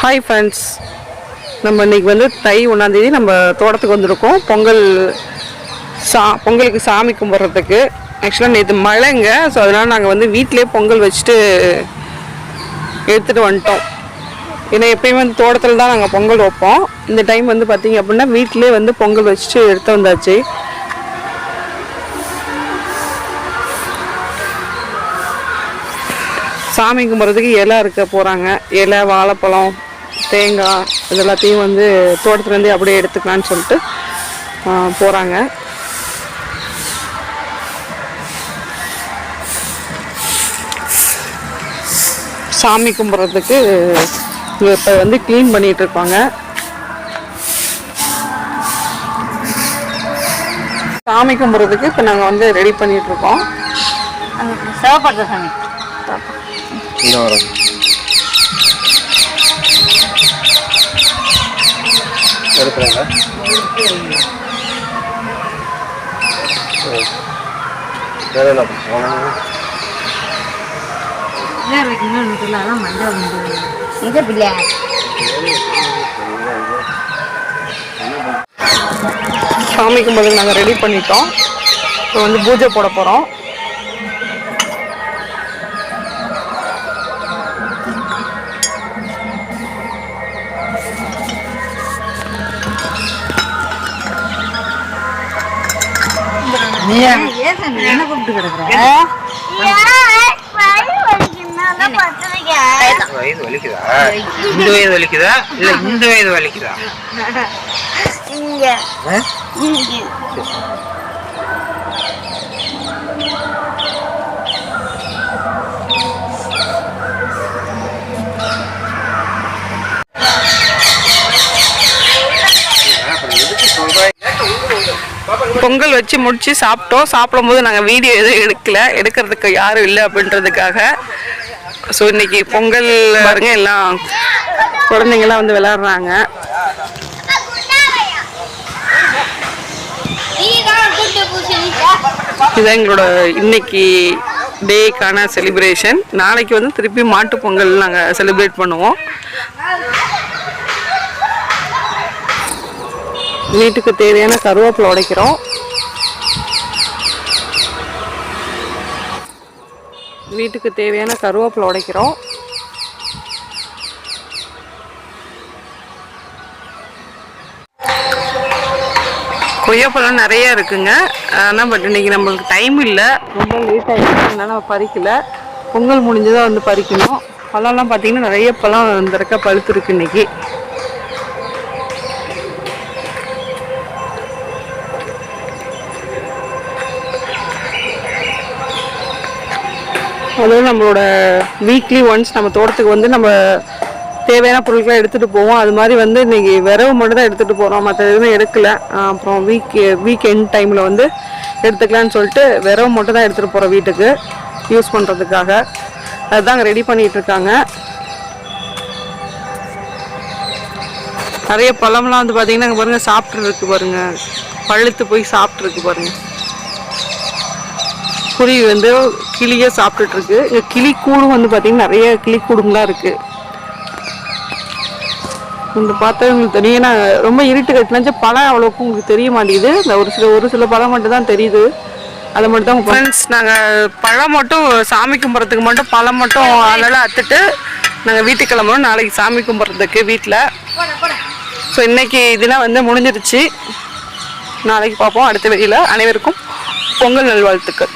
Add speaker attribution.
Speaker 1: Hi friends நம்ம இன்னைக்கு வந்து தை ஒன்றாந்தேதி நம்ம தோட்டத்துக்கு வந்திருக்கோம். பொங்கல் சா பொங்கலுக்கு சாமி கும்பிட்றதுக்கு. ஆக்சுவலாக நேற்று மழைங்க ஸோ அதனால் நாங்கள் வந்து வீட்டிலே பொங்கல் வச்சுட்டு எடுத்துகிட்டு வந்துட்டோம். ஏன்னா எப்பயுமே வந்து தோட்டத்தில் தான் நாங்கள் பொங்கல் வைப்போம். இந்த டைம் வந்து பார்த்தீங்க அப்படின்னா வீட்டிலே வந்து பொங்கல் வச்சுட்டு எடுத்து வந்தாச்சு. சாமி கும்பிட்றதுக்கு இலை இருக்க போகிறாங்க இலை வாழைப்பழம் தேங்காய் இது எல்லாத்தையும் வந்து தோட்டத்துலேருந்தே அப்படியே எடுத்துக்கலான்னு சொல்லிட்டு போகிறாங்க சாமி கும்பிட்றதுக்கு இப்போ வந்து க்ளீன் பண்ணிட்டு இருப்பாங்க சாமி கும்பிட்றதுக்கு இப்போ நாங்கள் வந்து ரெடி பண்ணிட்டு இருக்கோம்.
Speaker 2: சிவப்படுத்த சாமி.
Speaker 3: இந்த வரும் எடுக்கிறேங்க வேற என்ன
Speaker 2: இது பிள்ளையா
Speaker 1: சாமி கும்பிட்றதுக்கு நாங்கள் ரெடி பண்ணிட்டோம். இப்போ வந்து பூஜை போட போகிறோம்
Speaker 2: சாமி என்ன கூப்பிட்டு கிடக்குற?
Speaker 3: வயது வலிக்குதா? இந்த வயது வலிக்குதா? இல்ல இந்த வயது வலிக்குதா?
Speaker 1: பொங்கல் வச்சு முடித்து சாப்பிட்டோம். சாப்பிடும்போது நாங்கள் வீடியோ எதுவும் எடுக்கல. எடுக்கிறதுக்கு யாரும் இல்லை அப்படின்றதுக்காக. ஸோ இன்றைக்கி பொங்கல் பாருங்க எல்லாம் குழந்தைங்கலாம் வந்து விளாட்றாங்க இதுதான் எங்களோட இன்னைக்கு டேக்கான செலிப்ரேஷன் நாளைக்கு வந்து திருப்பி மாட்டு பொங்கல் நாங்கள் செலிப்ரேட் பண்ணுவோம். வீட்டுக்கு தேவையான கருவேப்பிலை உடைக்கிறோம். வீட்டுக்கு தேவையான கருவேப்பிலை உடைக்கிறோம். கொய்யாப்பழம் நிறைய இருக்குங்க. ஆனால் பட் இன்னைக்கு நம்மளுக்கு டைம் இல்லை. ரொம்ப லேட் ஆகிடுச்சு அதனால நம்ம பொங்கல் முடிஞ்சதாக வந்து பறிக்கணும். பழம்லாம் பார்த்திங்கன்னா நிறைய பழம் இந்த இருக்க பழுத்துருக்கு இன்னைக்கு. அதுவும் நம்மளோட வீக்லி ஒன்ஸ் நம்ம தோட்டத்துக்கு வந்து நம்ம தேவையான பொருட்களை எடுத்துகிட்டு போவோம். அது மாதிரி வந்து இன்றைக்கி விரவு மட்டும் தான் எடுத்துகிட்டு போகிறோம் மற்ற எதுவும் எடுக்கல. அப்புறம் வீக் வீக் எண்ட் டைமில் வந்து எடுத்துக்கலான்னு சொல்லிட்டு விரவு மட்டும் தான் எடுத்துகிட்டு போகிறோம் வீட்டுக்கு. யூஸ் பண்ணுறதுக்காக அதுதாங்க ரெடி பண்ணிகிட்டு இருக்காங்க. நிறைய பழம்லாம் வந்து பார்த்திங்கன்னா அங்கே பாருங்கள் சாப்பிட்ருக்கு பாருங்கள் பழுத்து போய் சாப்பிட்ருக்கு பாருங்கள் குருவி வந்து கிளியை சாப்பிட்டுட்டு இருக்கு இங்க கிளி கூடும் வந்து பார்த்தீங்கன்னா நிறைய கிளி கூடுங்களாம் இருக்கு. இந்த பார்த்தா உங்களுக்கு தெரியும். ஏன்னா ரொம்ப இருட்டு கட்டினாச்சு பழம் அவ்வளோக்கும் உங்களுக்கு தெரிய மாட்டேங்குது. இந்த ஒரு சில ஒரு சில பழம் மட்டும் தான் தெரியுது. அதை மட்டும் தான் ஃப்ரெண்ட்ஸ் நாங்கள் பழம் மட்டும் சாமி கும்பிட்றதுக்கு மட்டும் பழம் மட்டும் அதெல்லாம் அத்துட்டு நாங்கள் வீட்டுக்கு கிளம்புறோம். நாளைக்கு சாமி கும்பிட்றதுக்கு வீட்டில் ஸோ இன்றைக்கி இதெல்லாம் வந்து முடிஞ்சிருச்சு. நாளைக்கு பார்ப்போம். அடுத்த வெளியில் அனைவருக்கும் பொங்கல் நல்வாழ்த்துக்கள்.